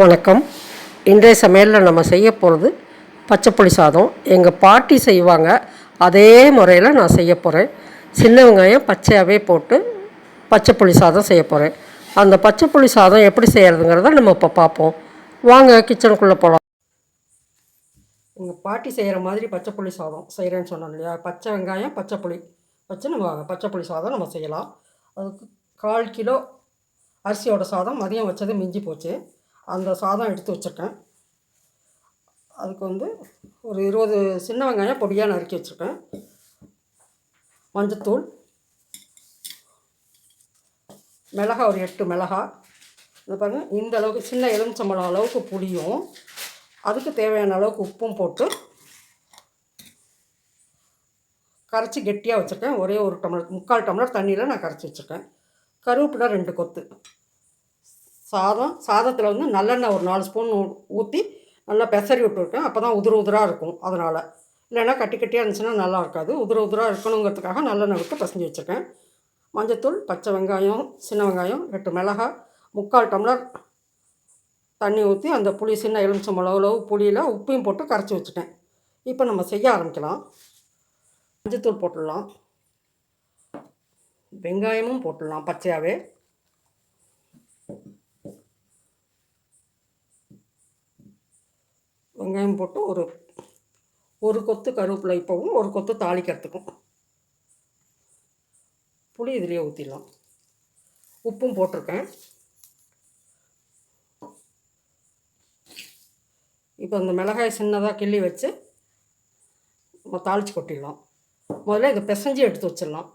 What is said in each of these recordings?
வணக்கம். இன்றைய சமையலில் நம்ம செய்ய போகிறது பச்சைப்புளி சாதம். எங்கள் பாட்டி செய்வாங்க அதே முறையில் நான் செய்ய போகிறேன் சின்ன வெங்காயம் பச்சையாகவே போட்டு பச்சைப்புளி சாதம் செய்ய போகிறேன் அந்த பச்சைப்புளி சாதம் எப்படி செய்கிறதுங்கிறத நம்ம இப்போ பார்ப்போம். வாங்க கிச்சனுக்குள்ளே போகலாம் எங்கள் பாட்டி செய்கிற மாதிரி பச்சைப்புளி சாதம் செய்கிறேன்னு சொன்னோம் இல்லையா? பச்சை வெங்காயம் பச்சைப்புளி வச்சு நம்ம பச்சைப்புளி சாதம் நம்ம செய்யலாம். அதுக்கு கால் கிலோ அரிசியோட சாதம் மதியம் வச்சது மிஞ்சி போச்சு. அந்த சாதம் எடுத்து வச்சுருக்கேன். அதுக்கு வந்து ஒரு இருபது சின்ன வெங்காயம் பொடியாக நறுக்கி வச்சுருக்கேன். மஞ்சத்தூள் மிளகா ஒரு எட்டு மிளகா இந்த பாருங்கள் இந்த அளவுக்கு சின்ன எலுமிச்சம்பழம் அளவுக்கு புளியும். அதுக்கு தேவையான அளவுக்கு உப்பும் போட்டு கரைச்சி கெட்டியாக வச்சுருக்கேன். ஒரே ஒரு டம்ளர் முக்கால் டம்ளர் தண்ணியில் நான் கரைச்சி வச்சுருக்கேன். கருவேப்பிலை ரெண்டு கொத்து. சாதம் சாதத்தில் வந்து நல்லெண்ணெய் ஒரு நாலு ஸ்பூன் ஊற்றி நல்லா பெசரி விட்டுருக்கேன் அப்போ தான் உதிர உதிராக இருக்கும் அதனால். இல்லைன்னா கட்டி கட்டியாக இருந்துச்சுன்னா நல்லா இருக்காது. உதிர உதிராக இருக்கணுங்கிறதுக்காக நல்லெண்ணெய் விட்டு பசஞ்சு வச்சுருக்கேன். மஞ்சத்தூள் பச்சை வெங்காயம் சின்ன வெங்காயம் எட்டு மிளகாய் முக்கால் டம்ளர் தண்ணி ஊற்றி அந்த புளி சின்ன எலுமிச்சம் அளவு புளியில் உப்பையும் போட்டு கரைச்சி வச்சுட்டேன். இப்போ நம்ம செய்ய ஆரம்பிக்கலாம். மஞ்சத்தூள் போட்டுடலாம். வெங்காயமும் போட்டுடலாம் பச்சையாகவே வெங்காயம் போட்டு ஒரு ஒரு கொத்து கருவேப்பிலை இப்போவும் ஒரு கொத்து தாளிக்கிறதுக்கும். புளி இதுலேயே ஊற்றிடலாம் உப்பும் போட்டிருக்கேன். இப்போ இந்த மிளகாய் சின்னதாக கிள்ளி வச்சு நம்ம தாளித்து கொட்டிடலாம். முதல்ல இதை பிசைஞ்சு எடுத்து வச்சிடலாம்.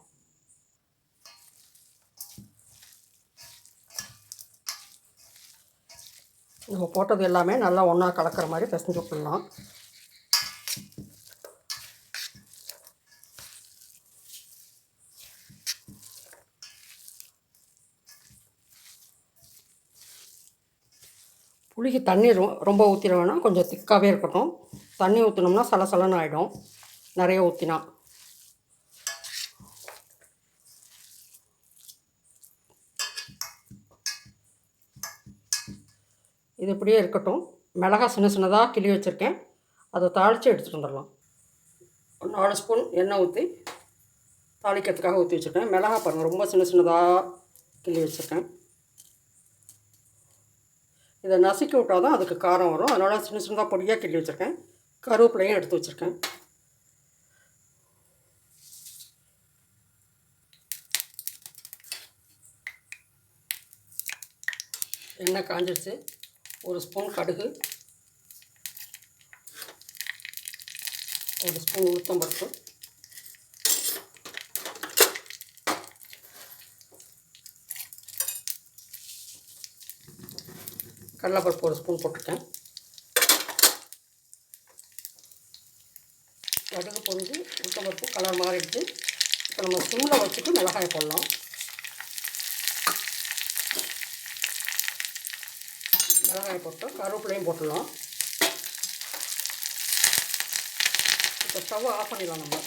நம்ம போட்டது எல்லாமே நல்லா ஒன்றா கலக்கிற மாதிரி பிசைஞ்சு விட்டுடலாம். புளிக்கு தண்ணி ரொம்ப ஊற்றிட வேணாம். கொஞ்சம் திக்காகவே இருக்கட்டும். தண்ணி ஊற்றினோம்னா சலசலன்னு ஆகிடும் நிறைய ஊற்றினா இது இப்படியே இருக்கட்டும். மிளகா சின்ன சின்னதாக கிள்ளி வச்சுருக்கேன். அதை தாளித்து எடுத்துகிட்டு வந்துடலாம். ஒரு நாலு ஸ்பூன் எண்ணெய் ஊற்றி தாளிக்கிறதுக்காக ஊற்றி வச்சுருக்கேன். மிளகா பாருங்கள் ரொம்ப சின்ன சின்னதாக கிள்ளி வச்சுருக்கேன். இதை நசுக்கி விட்டால் தான் அதுக்கு காரம் வரும். அதனால் சின்ன சின்னதாக பொடியாக கிள்ளி வச்சுருக்கேன். கருவேப்பிலையும் எடுத்து வச்சுருக்கேன். எண்ணெய் காஞ்சிடுச்சு ஒரு ஸ்பூன் கடுகு ஒரு ஸ்பூன் உளுத்தம்பருப்பு கடலைப்பருப்பு ஒரு ஸ்பூன் போட்டுட்டேன் கடுகு பொரிஞ்சு உளுத்தம்பருப்பு கலர் மாறிடுச்சு. இப்போ நம்ம சிம்மில் வச்சுட்டு மிளகாய் போடலாம். மிளகாய் போட்டோம் கருவேப்பிலையும் போட்டுடலாம். இப்போ ஸ்டவ் ஆஃப் பண்ணிடலாம் நம்ம.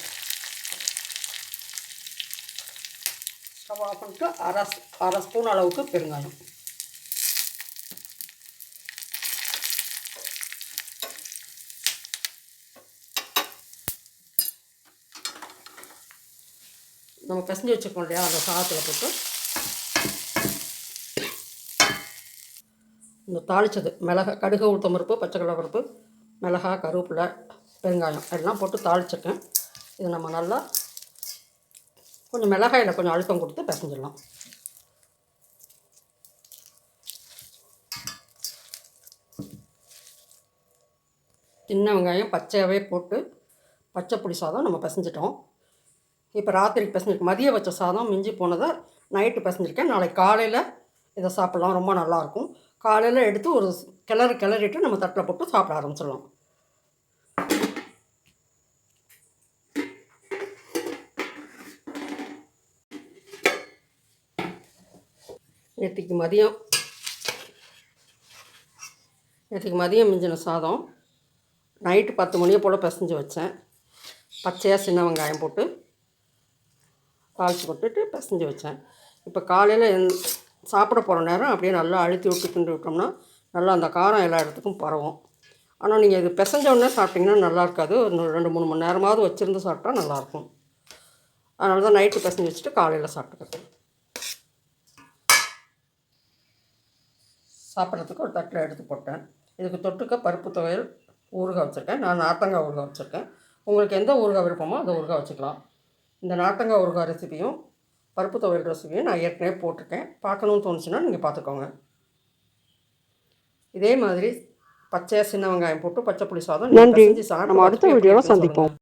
ஸ்டவ் ஆஃப் பண்ணிட்டு அரை அரை ஸ்பூன் அளவுக்கு பெருங்காயம். நம்ம பிசைஞ்சு வச்சுருக்கோம் இல்லையா அந்த சாதத்தில் போட்டு. இந்த தாளித்தது மிளகா கடுகு உளுத்தம் பருப்பு பச்சை கடலை பருப்பு மிளகா கருவேப்பிலை பெருங்காயம். எல்லாம் போட்டு தாளிச்சிருக்கேன். இது நம்ம நல்லா கொஞ்சம் மிளகாயில் கொஞ்சம் அழுத்தம் கொடுத்து பிசைஞ்சிடலாம். சின்ன வெங்காயம் பச்சையாகவே போட்டு பச்சை புளி சாதம் நம்ம பிசைஞ்சிட்டோம். இப்போ ராத்திரிக்கு பிசைஞ்சிருக்கேன் மதியம் வச்ச சாதம் மிஞ்சி போனதை நைட்டு பிசைஞ்சிருக்கேன். நாளைக்கு காலையில் இதை சாப்பிட்லாம். ரொம்ப நல்லாயிருக்கும் காலையில் எடுத்து ஒரு கிளறு கிளறிட்டு நம்ம தட்டில் போட்டு சாப்பிட ஆரம்பிச்சிடலாம். நேற்றுக்கு மதியம் நேற்றுக்கு மதியம் மிஞ்சின சாதம். நைட்டு பத்து மணியை போல் பிசைஞ்சு வச்சேன். பச்சையாக சின்ன வெங்காயம் போட்டு தாளித்து போட்டுட்டு பிசைஞ்சு வச்சேன். இப்போ காலையில் எந் சாப்பிட போகிற நேரம் அப்படியே நல்லா அழுத்தி விட்டு கிண்டி விட்டோம்னா நல்லா அந்த காரம் எல்லா இடத்துக்கும் பரவும். ஆனால் நீங்கள் இது பிசைஞ்ச உடனே சாப்பிட்டிங்கன்னா நல்லா இருக்காது. ஒரு ரெண்டு மூணு மணி நேரமாவது வச்சுருந்து சாப்பிட்டா நல்லாயிருக்கும் அதனால தான் நைட்டு பிசைஞ்சு வச்சுட்டு காலையில் சாப்பிட்டுக்கிறது. சாப்பிட்றதுக்கு ஒரு தட்டில் எடுத்து போட்டேன். இதுக்கு தொட்டுக்க பருப்பு துவையல் ஊறுகாய் வச்சுருக்கேன். நான் நார்த்தங்காய் ஊறுகாய் வச்சுருக்கேன். உங்களுக்கு எந்த ஊறுகாய் விருப்பமோ அந்த ஊறுகாய் வச்சுக்கலாம். இந்த நார்த்தங்காய் ஊறுகாய் ரெசிபியும் பருப்பு துவையல் ரெசிபியும் நான் ஏற்கனவே போட்டிருக்கேன் பார்க்கணுன்னு தோணுச்சுன்னா நீங்கள் பார்த்துக்கோங்க இதே மாதிரி பச்சையாக சின்ன வெங்காயம் போட்டு பச்சை புளி சாதம் நன்றி. நம்ம அடுத்த வீடியோவில் சந்திப்போம்.